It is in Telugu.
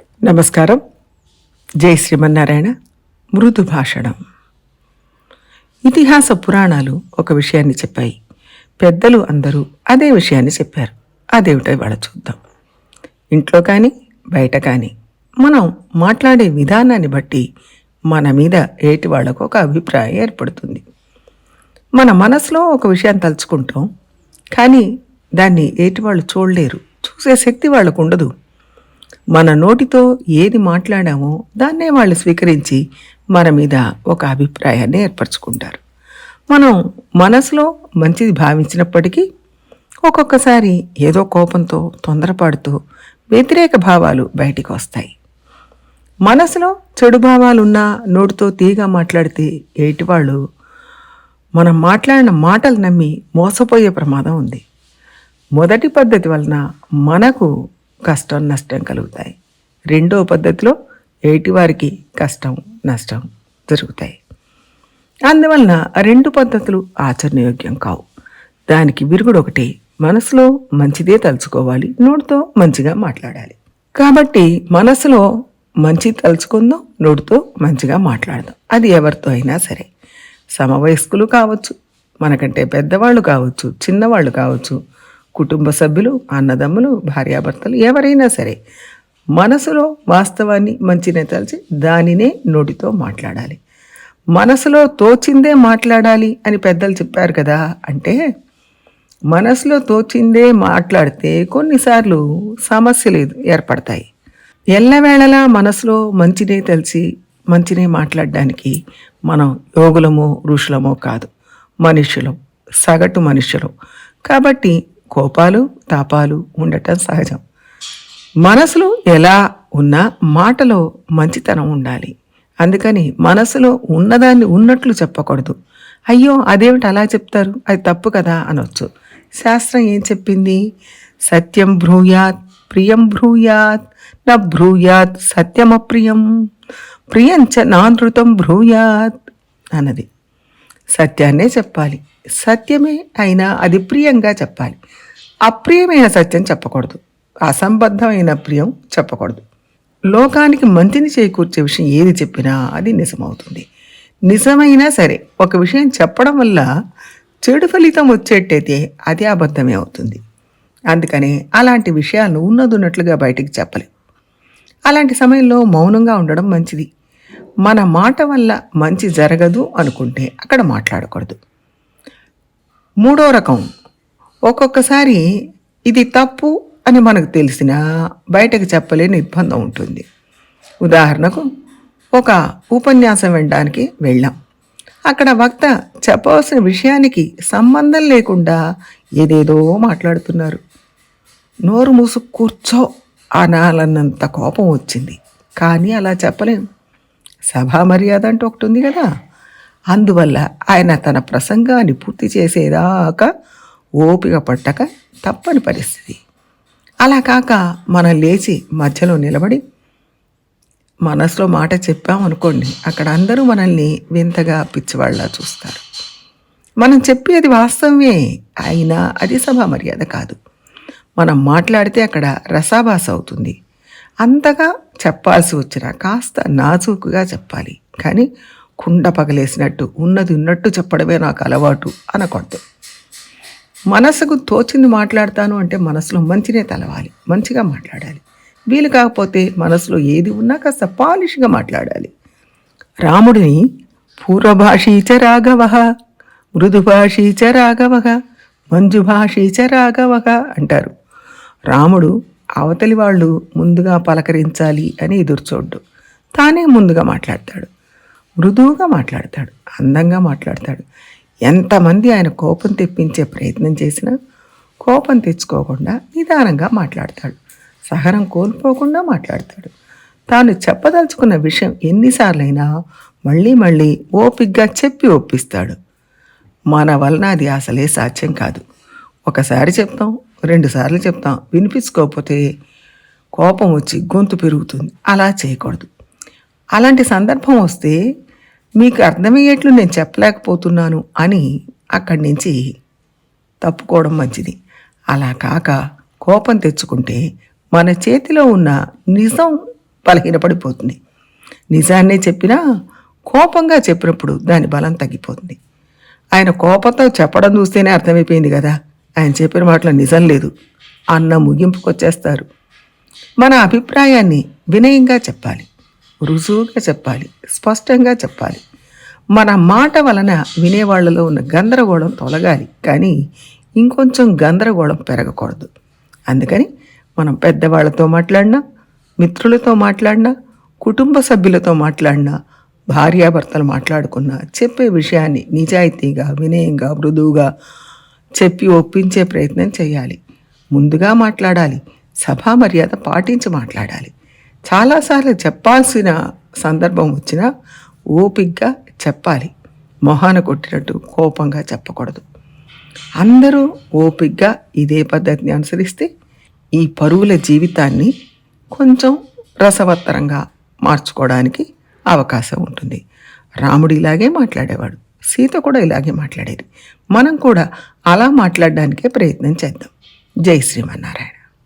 నమస్కారం. జై శ్రీమన్నారాయణ. మృదు భాషణం. ఇతిహాస పురాణాలు ఒక విషయాన్ని చెప్పాయి. పెద్దలు అందరూ అదే విషయాన్ని చెప్పారు. అదేమిటో ఇవాళ చూద్దాం. ఇంట్లో కానీ బయట కానీ మనం మాట్లాడే విధానాన్ని బట్టి మన మీద ఏటి వాళ్ళకు ఒక అభిప్రాయం ఏర్పడుతుంది. మన మనసులో ఒక విషయాన్ని తలుచుకుంటాం. కానీ దాన్ని ఏటి వాళ్ళు చూడలేరు. చూసే శక్తి వాళ్ళకు ఉండదు. మన నోటితో ఏది మాట్లాడామో దాన్నే వాళ్ళు స్వీకరించి మన మీద ఒక అభిప్రాయాన్ని ఏర్పరచుకుంటారు. మనం మనసులో మంచిది భావించినప్పటికీ ఒక్కొక్కసారి ఏదో కోపంతో తొందరపడుతూ వ్యతిరేక భావాలు బయటికి వస్తాయి. మనసులో చెడు భావాలున్నా నోటితో తీగా మాట్లాడితే ఏటివాళ్ళు మనం మాట్లాడిన మాటలు నమ్మి మోసపోయే ప్రమాదం ఉంది. మొదటి పద్ధతి వలన మనకు కష్టం నష్టం కలుగుతాయి. రెండో పద్ధతిలో ఏటివారికి కష్టం నష్టం జరుగుతాయి. అందువలన ఆ రెండు పద్ధతులు ఆచరణయోగ్యం కావు. దానికి విరుగుడు ఒకటి మనసులో మంచిదే తలుచుకోవాలి నోటితో మంచిగా మాట్లాడాలి. కాబట్టి మనసులో మంచి తలుచుకుందాం నోటితో మంచిగా మాట్లాడదాం. అది ఎవరితో అయినా సరే. సమవయస్కులు కావచ్చు మనకంటే పెద్దవాళ్ళు కావచ్చు చిన్నవాళ్ళు కావచ్చు కుటుంబ సభ్యులు అన్నదమ్ములు భార్యాభర్తలు ఎవరైనా సరే మనసులో వాస్తవాన్ని మంచినే తలిచి దానినే నోటితో మాట్లాడాలి. మనసులో తోచిందే మాట్లాడాలి అని పెద్దలు చెప్పారు కదా అంటే మనసులో తోచిందే మాట్లాడితే కొన్నిసార్లు సమస్యలు ఏర్పడతాయి. ఎల్లవేళలా మనసులో మంచినే తెలిసి మంచినే మాట్లాడడానికి మనం యోగులమో ఋషులమో కాదు మనుషులం సగటు మనుషులం. కాబట్టి కోపాలు తాపాలు ఉండటం సహజం. మనసులో ఎలా ఉన్నా మాటలో మంచితనం ఉండాలి. అందుకని మనసులో ఉన్నదాన్ని ఉన్నట్లు చెప్పకూడదు. అయ్యో అదేమిటి అలా చెప్తారు? అది తప్పు కదా అనొచ్చు. శాస్త్రం ఏం చెప్పింది? సత్యం బ్రూయాత్ ప్రియం బ్రూయాత్ నా బ్రూయాత్ సత్యమప్రియం చ నానృతం బ్రూయాత్ అన్నది. సత్యాన్నే చెప్పాలి. సత్యమే అయినా అది ప్రియంగా చెప్పాలి. అప్రియమైన సత్యం చెప్పకూడదు. అసంబద్ధమైన ప్రియం చెప్పకూడదు. లోకానికి మంచిని చేకూర్చే విషయం ఏది చెప్పినా అది నిజమవుతుంది. నిజమైనా సరే ఒక విషయం చెప్పడం వల్ల చెడు ఫలితం వచ్చేట్టయితే అది అబద్ధమే అవుతుంది. అందుకనే అలాంటి విషయాలను ఉన్నదున్నట్లుగా బయటికి చెప్పలేం. అలాంటి సమయంలో మౌనంగా ఉండడం మంచిది. మన మాట వల్ల మంచి జరగదు అనుకుంటే అక్కడ మాట్లాడకూడదు. మూడో రకం ఒక్కొక్కసారి ఇది తప్పు అని మనకు తెలిసినా బయటకు చెప్పలేని ఇబ్బంది ఉంటుంది. ఉదాహరణకు ఒక ఉపన్యాసం వినడానికి వెళ్ళాం. అక్కడ వక్త చెప్పవలసిన విషయానికి సంబంధం లేకుండా ఏదేదో మాట్లాడుతున్నారు. నోరు మూసు కూర్చో అనాలన్నంత కోపం వచ్చింది. కానీ అలా చెప్పలేం. సభా మర్యాద అంటూ ఒకటి ఉంది కదా. అందువల్ల ఆయన తన ప్రసంగాన్ని పూర్తి చేసేదాకా ఓపిక పట్టక తప్పని పరిస్థితి. అలా కాక మనం లేచి మధ్యలో నిలబడి మనసులో మాట చెప్పామనుకోండి అక్కడ అందరూ మనల్ని వింతగా పిచ్చివాళ్ళ చూస్తారు. మనం చెప్పేది వాస్తవమే అయినా అది సభా మర్యాద కాదు. మనం మాట్లాడితే అక్కడ రసాభాస అవుతుంది. అంతగా చెప్పాల్సి వచ్చినా కాస్త నాజూకుగా చెప్పాలి. కానీ కుండ పగలేసినట్టు ఉన్నది ఉన్నట్టు చెప్పడమే నాకు అలవాటు అనకూడదు మనసుకు తోచింది మాట్లాడతాను అంటే మనసులో మంచినే తలవాలి మంచిగా మాట్లాడాలి. వీలు కాకపోతే మనసులో ఏది ఉన్నా కాస్త పాలిష్గా మాట్లాడాలి. రాముడిని పూర్వభాషీచ రాఘవ మృదుభాషీచ రాఘవ మంజుభాషీచ రాఘవ అంటారు. రాముడు అవతలి వాళ్ళు ముందుగా పలకరించాలి అని ఎదురుచూడ్డు తానే ముందుగా మాట్లాడతాడు. మృదువుగా మాట్లాడతాడు. అందంగా మాట్లాడతాడు. ఎంతమంది ఆయన కోపం తెప్పించే ప్రయత్నం చేసినా కోపం తెచ్చుకోకుండా నిదానంగా మాట్లాడతాడు. సహనం కోల్పోకుండా మాట్లాడతాడు. తాను చెప్పదలుచుకున్న విషయం ఎన్నిసార్లైనా మళ్ళీ మళ్ళీ ఓపిగ్గా చెప్పి ఒప్పిస్తాడు. మన వలన అది అసలే సాధ్యం కాదు. ఒకసారి చెప్తాం రెండుసార్లు చెప్తాం. వినిపించుకోకపోతే కోపం వచ్చి గొంతు పెరుగుతుంది. అలా చేయకూడదు. అలాంటి సందర్భం వస్తే మీకు అర్థమయ్యేట్లు నేను చెప్పలేకపోతున్నాను అని అక్కడి నుంచి తప్పుకోవడం మంచిది. అలా కాక కోపం తెచ్చుకుంటే మన చేతిలో ఉన్న నిజం బలహీనపడిపోతుంది. నిజాన్నే చెప్పినా కోపంగా చెప్పినప్పుడు దాని బలం తగ్గిపోతుంది. ఆయన కోపంతో చెప్పడం చూస్తేనే అర్థమైపోయింది కదా. ఆయన చెప్పిన మాటలో నిజం లేదు. అన్న ముగింపుకొచ్చేస్తారు. మన అభిప్రాయాన్ని వినయంగా చెప్పాలి. రుజువుగా చెప్పాలి. స్పష్టంగా చెప్పాలి. మన మాట వలన వినేవాళ్ళలో ఉన్న గందరగోళం తొలగాలి. కానీ ఇంకొంచెం గందరగోళం పెరగకూడదు. అందుకని మనం పెద్దవాళ్ళతో మాట్లాడినా మిత్రులతో మాట్లాడినా కుటుంబ సభ్యులతో మాట్లాడినా భార్యాభర్తలు మాట్లాడుకున్నా చెప్పే విషయాన్ని నిజాయితీగా వినయంగా మృదువుగా చెప్పి ఒప్పించే ప్రయత్నం చేయాలి. ముందుగా మాట్లాడాలి. సభా మర్యాద పాటించి మాట్లాడాలి. చాలాసార్లు చెప్పాల్సిన సందర్భం వచ్చినా ఓపిగ్గా చెప్పాలి. మొహాన కొట్టినట్టు కోపంగా చెప్పకూడదు. అందరూ ఓపిగ్గా ఇదే పద్ధతిని అనుసరిస్తే ఈ పరువుల జీవితాన్ని కొంచెం రసవత్తరంగా మార్చుకోవడానికి అవకాశం ఉంటుంది. రాముడు ఇలాగే మాట్లాడేవాడు. సీత కూడా ఇలాగే మాట్లాడేది. మనం కూడా అలా మాట్లాడడానికే ప్రయత్నం చేద్దాం. జై శ్రీమన్నారాయణ.